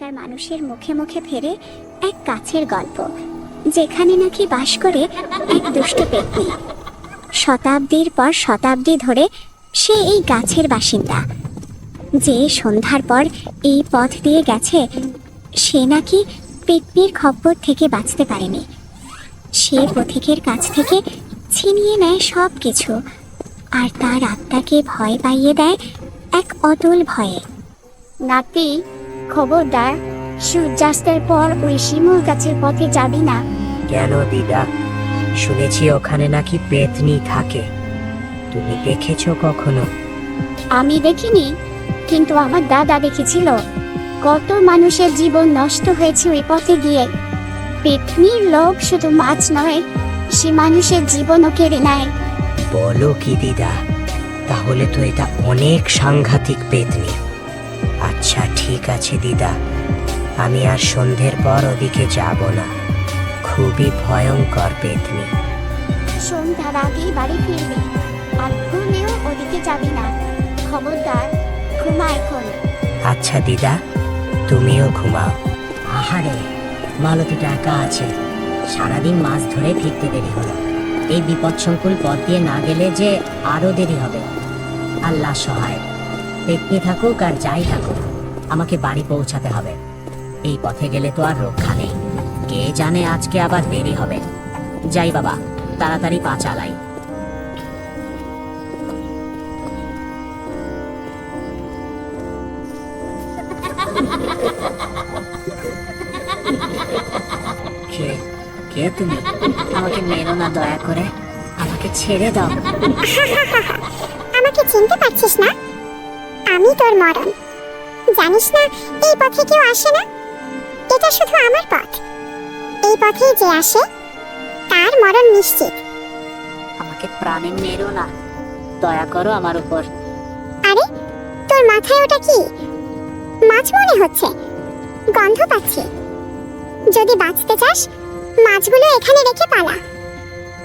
এখানকার মানুষের মুখে মুখে ফেরে এক কাছের গল্প, যেখানে নাকি বাস করে এক দুষ্ট ব্যক্তি। শতাব্দীর পর শতাব্দী ধরে সে এই গাছের বাসিন্দা। যে সন্ধ্যার পর এই পথ দিয়ে গেছে, সে নাকি পেটনির খপ্পর থেকে বাঁচতে পারেনি। সে পথিকের কাছ থেকে ছিনিয়ে নেয় সব কিছু আর তার আত্মাকে ভয় পাইয়ে দেয় এক অতল ভয়ে। নাতি খবরদার সূর্যাস্তের পর ওই শিমুল গাছের পথে যাবি না। কেন দিদা? শুনেছি ওখানে নাকি পেতনি থাকে। তুমি দেখেছ কখনো? আমি দেখিনি কিন্তু আমার দাদা দেখেছিল। কত মানুষের জীবন নষ্ট হয়েছে ওই পথে গিয়ে। পেতনির লোক শুধু মাছ নয় সে মানুষের জীবনও কেড়ে নেয়। বলো কি দিদা? তাহলে তো এটা অনেক সাংঘাতিক পেতনি। আচ্ছা ঠিক আছে দিদা। আমি আর সন্ধ্যের পর ওদিকে যাব না। খুবই ভয়ঙ্কর পেতনি। সন্ধ্যার আগেই বাড়ি ফিরবি। আর ভুলেও ওদিকে যাবি না। খবরদার ঘুমা এখন। আচ্ছা দিদা তুমিও ঘুমাও। আহারে মালতীটা একা আছে। সারাদিন মাছ ধরে ফিরতে দেরি হলো। এই বিপদসংকুল পথ দিয়ে না গেলে যে আরও দেরি হবে। আল্লাহ সহায়। পেটনি থাকুক আর যাই থাকুক, আমাকে বাড়ি পৌঁছাতে হবে। এই পথে গেলে তো আর রক্ষা নেই। কে জানে আজকে আবার দেরি হবে। যাই বাবা, তাড়াতাড়ি পা চালাই। কে কে তুমি? আমাকে মেরো না দয়া করে। আমাকে ছেড়ে দাও। আমাকে চিনতে পারছিস না? আমি তোর মরণ। জানিস না এই পথে কেউ আসে না? এটা শুধু আমার পথ। এই পথে যে আসে তার মরণ নিশ্চিত। আমাকে প্রাণে মেরো না। দয়া করো আমার উপর। আরে তোর মাথায় ওটা কি? মাছ মনে হচ্ছে। গন্ধ পাচ্ছি। যদি বাঁচতে চাস মাছগুলো এখানে রেখে পালা।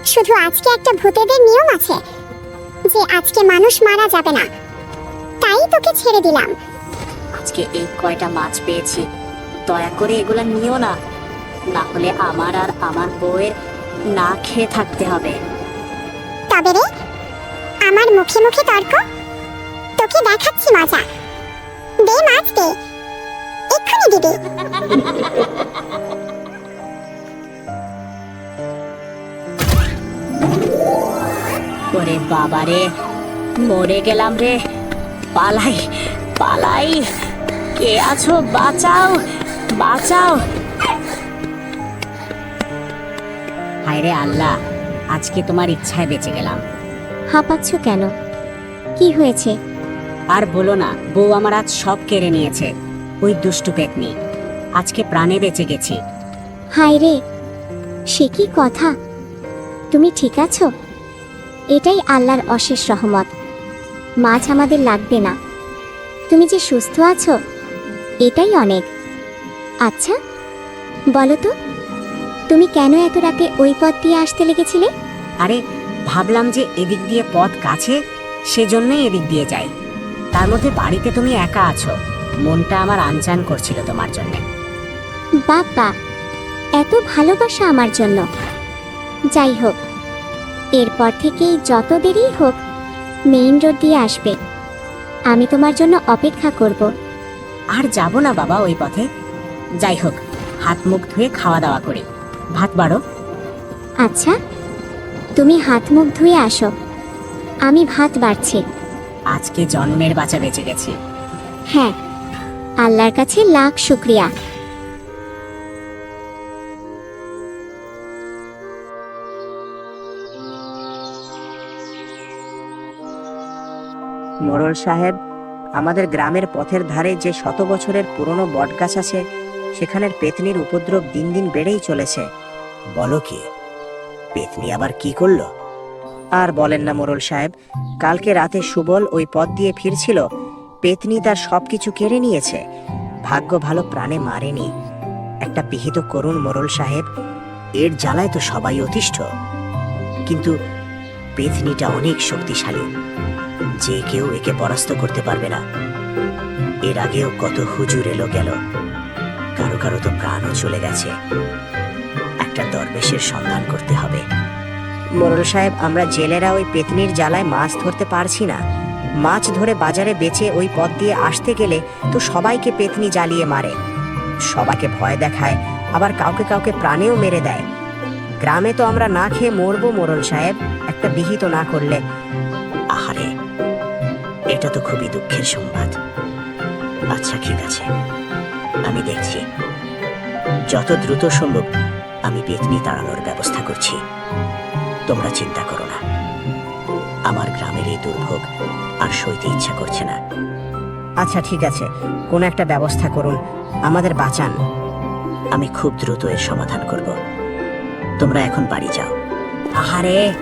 শুধু আজকে একটা ভূতেদের নিয়ম আছে যে আজকে মানুষ মারা যাবে না। তাই তোকে ছেড়ে দিলাম। আজকে এই কয়টা মাছ পেয়েছি। দয়া করে এগুলো নিও না। না হলে আমার আর আমার বউয়ের না খেয়ে থাকতে হবে। তবে রে আমার মুখে মুখে তর্ক। তোকে দেখাচ্ছি মজা। দে মাছ দে। এক্ষুনি দিবি। ওরে বাবারে মরে গেলাম রে। পালাই পালাই। কে আছো? বাঁচাও বাঁচাও। হায়রে আল্লাহ আজকে তোমার ইচ্ছায় বেঁচে গেলাম। হাঁপাচ্ছ কেন? কি হয়েছে? আর বলো না বউ আমার আজ সব কেড়ে নিয়েছে ওই দুষ্টু পেতনি। আজকে প্রাণে বেঁচে গেছি। হায় রে সে কি কথা? তুমি ঠিক আছো? এটাই আল্লাহর অশেষ রহমত। মাছ আমাদের লাগবে না। তুমি যে সুস্থ আছো এটাই অনেক। আচ্ছা বলো তো তুমি কেন এত রাতে ওই পথ দিয়ে আসতে লেগেছিলে? আরে ভাবলাম যে এদিক দিয়ে পথ কাছে সেজন্যই এদিক দিয়ে যাই। তার মধ্যে বাড়িতে তুমি একা আছো মনটা আমার আনচান করছিল তোমার জন্য। বাবা এত ভালোবাসা আমার জন্য। যাই হোক এরপর থেকেই যত দেরি হোক মেইন রোড দিয়ে আসবে। আমি তোমার জন্য অপেক্ষা করব। আর যাব না বাবা ওই পথে। যাই হোক হাত মুখ ধুয়ে খাওয়া দাওয়া করি। ভাত বাড়ো। আচ্ছা তুমি হাত মুখ ধুয়ে আসো। আমি ভাত বাড়ছি। আজকে জন্মের বাঁচা বেঁচে গেছি। হ্যাঁ আল্লাহর কাছে লাখ শুক্রিয়া। মোড়ল সাহেব আমাদের গ্রামের পথের ধারে যে শত বছরের পুরনো বটগাছ আছে সেখানের পেতনির উপদ্রব দিন দিন বেড়েই চলেছে। বলো কি পেতনি আবার কি করল? আর বলেন না মোড়ল সাহেব কালকে রাতে সুবল ওই পথ দিয়ে ফিরছিল পেতনি তার সবকিছু কেড়ে নিয়েছে। ভাগ্য ভালো প্রাণে মারেনি। একটা বিহিত করুন মোড়ল সাহেব এর জ্বালায় তো সবাই অতিষ্ঠ। কিন্তু পেতনিটা অনেক শক্তিশালী। যে কেউ একে পরাস্ত করতে পারবে না। এর আগেও কত হুজুর এলো গেল। কারও কারও তো প্রাণও চলে গেছে। একটা দরবেশের সন্ধান করতে হবে। মোরল সাহেব, আমরা জেলেরা ওই পেতনির জ্বালায় মাছ ধরতে পারছি না। মাছ ধরে বাজারে বেচে ওই পথ দিয়ে আসতে গেলে তো সবাইকে পেতনি জ্বালিয়ে মারে। সবাইকে ভয় দেখায়, আবার কাউকে কাউকে প্রাণেও মেরে দেয়। গ্রামে তো আমরা না খেয়ে মরবো মোরল সাহেব, একটা বিহিত না করলে। এটা তো খুবই দুঃখের সংবাদ। আচ্ছা ঠিক আছে। আমি দেখছি। যত দ্রুত সম্ভব আমি পেতনি তাড়ানোর ব্যবস্থা করছি। তোমরা চিন্তা করো না। আমার গ্রামের এই দুর্ভোগ আর সইতে ইচ্ছা করছে না। আচ্ছা ঠিক আছে। কোনো একটা ব্যবস্থা করুন। আমাদের বাঁচান। আমি খুব দ্রুত এর সমাধান করব। তোমরা এখন বাড়ি যাও। আহারে,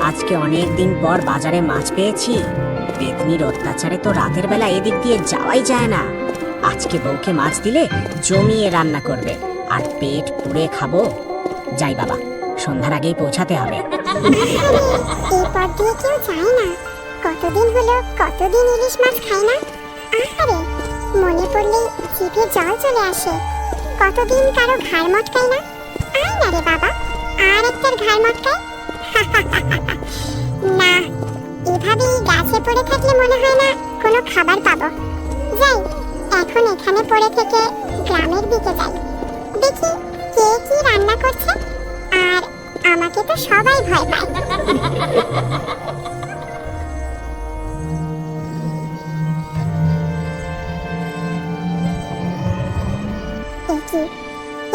আজকে অনেক দিন পর বাজারে মাছ পেয়েছি। পেতনির অত্যাচারে তো রাতের বেলা এদিক দিয়ে যাওয়াই যায় না। আজকে বউকে মাছ দিলে জমিয়ে রান্না করবে, আর পেট পুড়ে খাব। যাই বাবা, সন্ধ্যার আগেই পৌঁছাতে হবে। এই পথ দিয়ে কতদিন হলো, কতদিন ইলিশ মাছ খায় না? আহারে, মনে পড়লে জিভে জল চলে আসে। কতদিন কারও ঘাড় মটকায় না? আয় না রে বাবা, আর একটার ঘাড় মটকায়। না এভাবেই গাছে পড়ে থাকলে মনে হয় না কোনো খাবার পাবো। যাই, এখন এখানে পড়ে থেকে গ্রামের দিকে যাই। দেখি কে কি রান্না করছে, আর আমাকে তো সবাই ভয় পায়।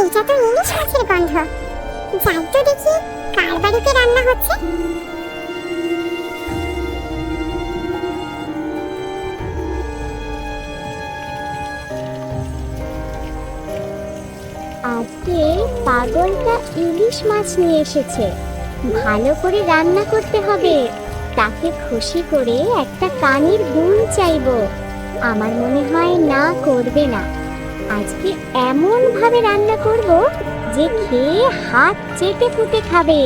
এটা তো ইলিশ মাছের গন্ধ। যাই তো দেখি, কার বাড়িতে রান্না হচ্ছে? আজকে পাগলটা ইলিশ মাছ নিয়ে এসেছে। ভালো করে রান্না করতে হবে। তাকে খুশি করে একটা কানের গুণ চাইব। আমার মনে হয় না করবে না। আজকে এমন ভাবে রান্না করব যে খেয়ে হাত চেটে ফুটে খাবে।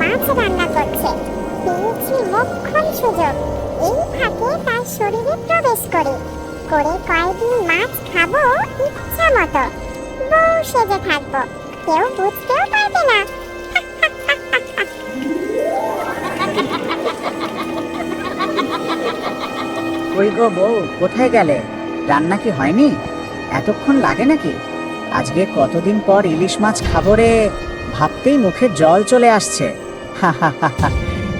মাছ রান্না করছে। পেয়েছি মক্ষণ সুযোগ। এই ফাঁকে তার শরীরে প্রবেশ করি। করে কয়েকদিন মাছ খাব ইচ্ছা মতো। বউ সেজে থাকব। কেউ বুঝতেও পারবে না। ওই গো বউ কোথায় গেলে? রান্না কি হয়নি? এতক্ষণ লাগে নাকি? আজকে কতদিন পর ইলিশ মাছ খাব রে? ভাবতেই মুখে জল চলে আসছে। হা হা হা হা।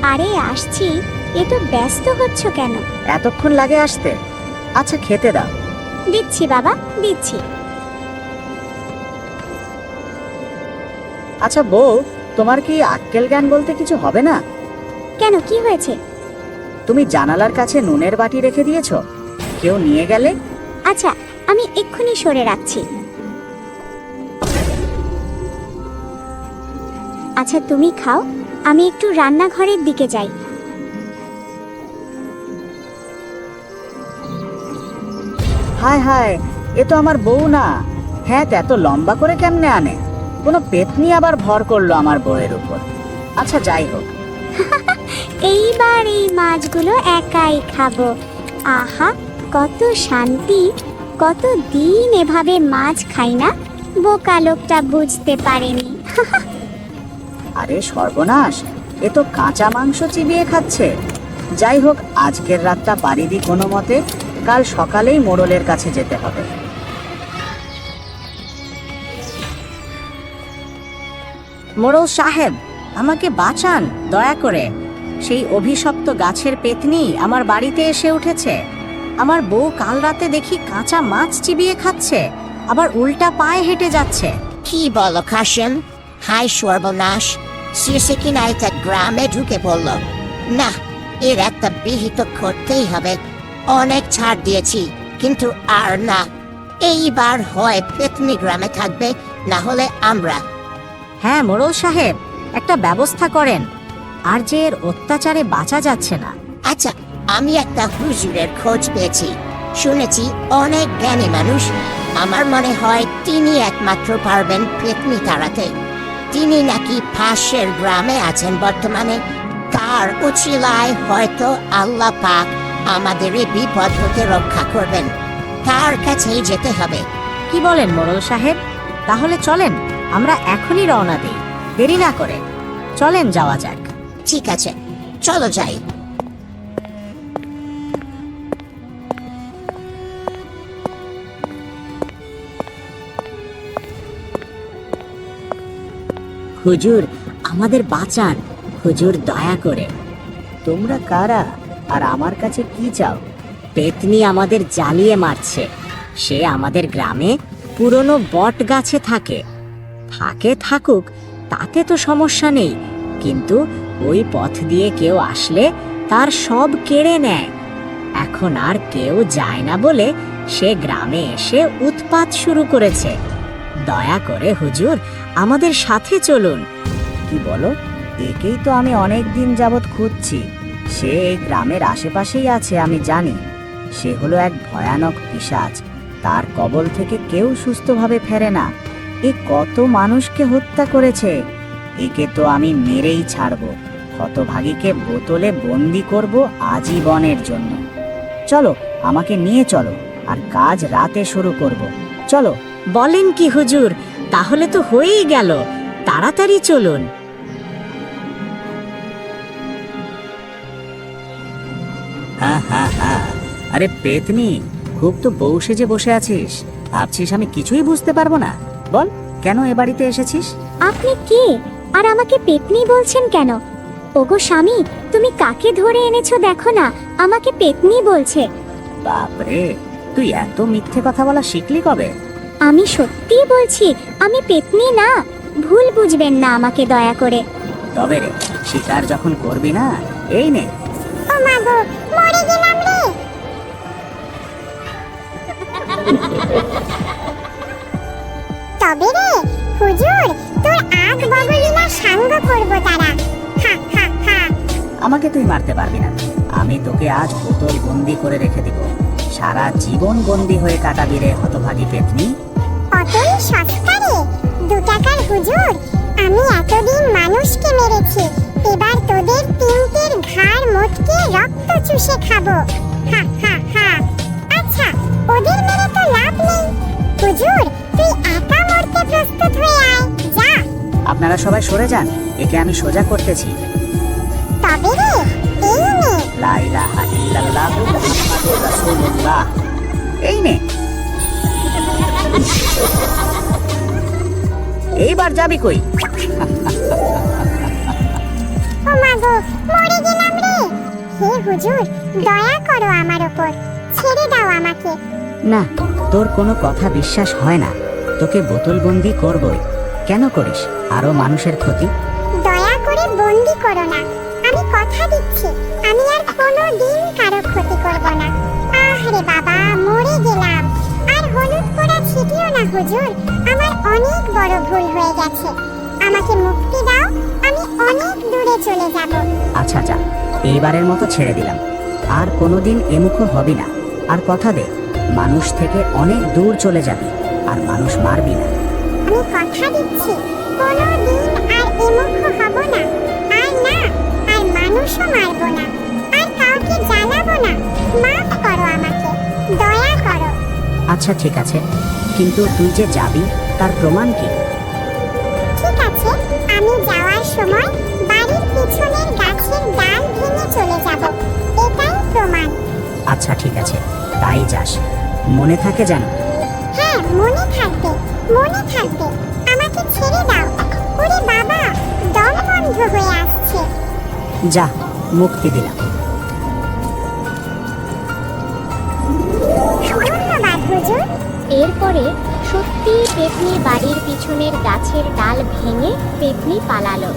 আরে আসছি। এ তো ব্যস্ত হচ্ছ কেন? এতক্ষণ লাগে আসতে। আচ্ছা খেতে দাও। দিচ্ছি বাবা দিচ্ছি। আচ্ছা বউ তোমার কি আক্কেল জ্ঞান বলতে কিছু হবে না? কেন কি হয়েছে? তুমি জানালার কাছে নুনের বাটি রেখে দিয়েছ? কেউ নিয়ে গেলে? আচ্ছা আমি এক্ষুনি সরে রাখছি। আচ্ছা তুমি খাও আমি একটু রান্নাঘরের দিকে যাই। হায় হায় এ তো আমার বউ না। হ্যাঁ এত লম্বা করে কেমনে আনে? কোনো পেতনি আবার ভর করল আমার বউয়ের উপর। আচ্ছা যাই হোক। এইবার এই মাছগুলো একাই খাব। আহা কত শান্তি। কত দিন এভাবে মাছ খাই না। বোকা লোকটা বুঝতে পারেনি। আরে সর্বনাশ! এ তো কাঁচা মাংস চিবিয়ে খাচ্ছে। যাই হোক আজকের রাতটা পারি দি কোনো মতে। কাল সকালেই মোড়লের কাছে যেতে হবে। মোড়ল সাহেব, আমাকে বাঁচান, দয়া করে। সেই অভিশপ্ত গাছের পেতনি আমার বাড়িতে এসে উঠেছে। আমার বউ কাল রাতে দেখি কাঁচা মাছ চিবিয়ে খাচ্ছে, আবার উল্টা পায়ে হেঁটে যাচ্ছে। কি বলো কাশেম হাই সর্বনাশ শেষে কিনা এটা গ্রামে ঢুকে পড়ল? না, এর একটা বিহিত করতেই হবে। অনেক ছাড় দিয়েছি কিন্তু আর না। এইবার হয় পেতনি গ্রামে থাকবে না হলে আমরা। হ্যাঁ মোড়ল সাহেব একটা ব্যবস্থা করেন। আর যে এর অত্যাচারে বাঁচা যাচ্ছে না। আচ্ছা আমি একটা হুজুরের খোঁজ পেয়েছি। শুনেছি অনেক জ্ঞানী মানুষ। আমার মনে হয় তিনি একমাত্র পারবেন পেতনি তাড়াতে। তিনি নাকি পাশের গ্রামে আছেন বর্তমানে। তার উচিলায় হয়তো আল্লাহ পাক আমাদের এই বিপদ হতে রক্ষা করবেন। তার কাছেই যেতে হবে। কি বলেন মোড়ল সাহেব? তাহলে চলেন আমরা এখনই রওনা দিই। দেরি না করে। চলেন যাওয়া যাক। ঠিক আছে চলো যাই। হুজুর আমাদের বাঁচান। হুজুর দয়া করে। তোমরা কারা? আর আমার কাছে কি চাও? পেতনি আমাদের জ্বালিয়ে মারছে। সে আমাদের গ্রামে পুরনো বট গাছে থাকে। থাকে থাকুক, তাতে তো সমস্যা নেই। কিন্তু ওই পথ দিয়ে কেউ আসলে তার সব কেড়ে নেয়। এখন আর কেউ যায় না বলে সে গ্রামে এসে উৎপাত শুরু করেছে। দয়া করে হুজুর, আমাদের সাথে চলুন। কি বলো? একেই তো আমি অনেক দিন যাবৎ খুঁজছি। সে এই গ্রামের আশেপাশেই আছে, আমি জানি। সে হলো এক ভয়ানক পিশাচ তার কবল থেকে কেউ সুস্থভাবে ফেরে না। এ কত মানুষকে হত্যা করেছে। একে তো আমি মেরেই ছাড়বো। হতভাগীকে বোতলে বন্দি করব আজীবনের জন্য। চলো, আমাকে নিয়ে চলো, আর কাজ রাতে শুরু করব। চলো। বলেন কি হুজুর, তাহলে তো হয়েই গেল। তাড়াতাড়ি চলুন। আরে পেতনি খুব তো বউ সেজে বসে আছিস। ভাবছিস আমি কিছুই বুঝতে পারব না। বল কেন এ বাড়িতে এসেছিস? আপনি কে? আর আমাকে পেতনি বলছেন কেন? ওগো স্বামী তুমি কাকে ধরে এনেছো দেখো না আমাকে পেতনি বলছে। বাপরে তুই এত মিথ্যে কথা বলা শিখলি কবে? আমি সত্যিই বলছি আমি পেতনি না। ভুল বুঝবেন না আমাকে দয়া করে। তবে রে শিকার যখন করবি না এই নে। ও মা গো তবে রে হুজুর তোর আগ বগলিনা সাঙ্গ করব তারা। হা হা হা। আমাকে তুই মারতে পারবি না। আমি তোকে আজ বোতল বন্দি করে রেখে দিব। সারা জীবন বন্দি হয়ে কাটাবি রে হতভাগী পেতনি। অতই সস্তা দু টাকার হুজুর আমি এতদিন মানুষকে মেরেছি এবার তোদের তিনটের ঘাড় মোটকে রক্ত চুষে খাব। হা হা। ওদের মেরে তো লাভ নেই। হুজুর তুই একা মরতে প্রস্তুত হয়ে আয়। যা। আপনারা সবাই সরে যান একে আমি সোজা করতেছি। তবে রে এই নে। লা ইলাহা ইল্লাল্লাহু মুহাম্মাদুর রাসূলুল্লাহ। এই নে। এইবার যাবি কই? ও মা গো মরে গেলাম রে। হে হুজুর দয়া করো আমার ওপর ছেড়ে দাও আমাকে। না তোর কোনো কথা বিশ্বাস হয় না। তোকে বোতলবন্দি করবই। কেন করিস? আরও মানুষের ক্ষতি? দয়া করে বন্দি করো না। আমি কথা দিচ্ছি। আমি আর কোনো দিন কারও ক্ষতি করব না। আহ রে বাবা মরে গেলাম। আর হলুদ পোড়া ছিটিও না হুজুর। আমার অনেক বড় ভুল হয়ে গেছে। আমাকে মুক্তি দাও আমি অনেক দূরে চলে যাব। আচ্ছা যা এইবারের মতো ছেড়ে দিলাম। আর কোনোদিন এমুখো হবি না। আর কথা দে। মানুষ থেকে অনেক দূর চলে যাবি আর মানুষ মারবি না। আমি কথা দিচ্ছি কোনো দিন আর এমুখ হব না। আর না আর মানুষও মারব না। আর কাউকে জানাব না। মাফ করো আমাকে দয়া করো। আচ্ছা ঠিক আছে। কিন্তু তুই যে যাবি তার প্রমাণ কি? ঠিক আছে আমি যাওয়ার সময় বাড়ির পিছনের গাছের ডাল ভেঙে চলে যাব। এটাই প্রমাণ। আচ্ছা ঠিক আছে। তাই যাস। মনে থাকে যেন। হ্যাঁ মনে থাকবে মনে থাকবে আমাকে ছেড়ে দাও। ওরে বাবা দম বন্ধ হয়ে আসছে। যা মুক্তি দিলাম। ধন্যবাদ হুজুর। এরপরে সত্যি পেতনি বাড়ির পিছনের গাছের ডাল ভেঙে পেতনি পালালো।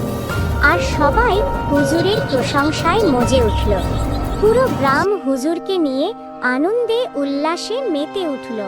আর সবাই হুজুরের প্রশংসায় মজে উঠল। পুরো গ্রাম হুজুরকে নিয়ে আনন্দে উল্লাসে মেতে উঠল।